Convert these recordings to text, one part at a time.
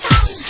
Sound.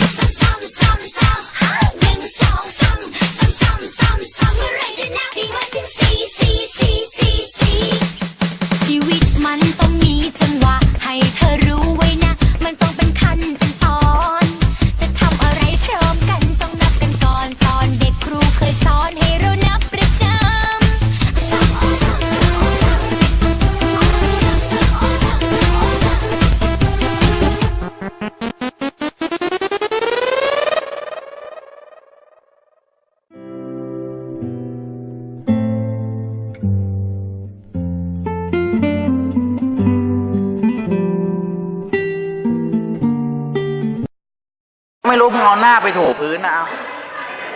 ไม่รู้มึงเอาหน้าไปถูพื้นนะเอา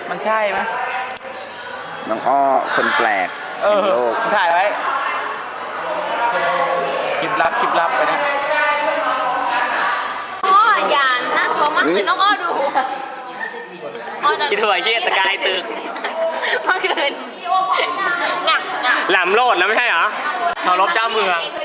มันใช่ไหมน้องอ้อคนแปลกเออแห่งโลกมึงถ่ายไว้ คลิปลับ คลิปลับไปนะ อ้ออย่านะขอมาคืนน้องอ้อดูอ้อจะคิดว่าเฮียตะกายตึกเมื่อคืนงักงัก แหลมโลดแล้วไม่ใช่เหรอเคารพเจ้าเมืองเคยดู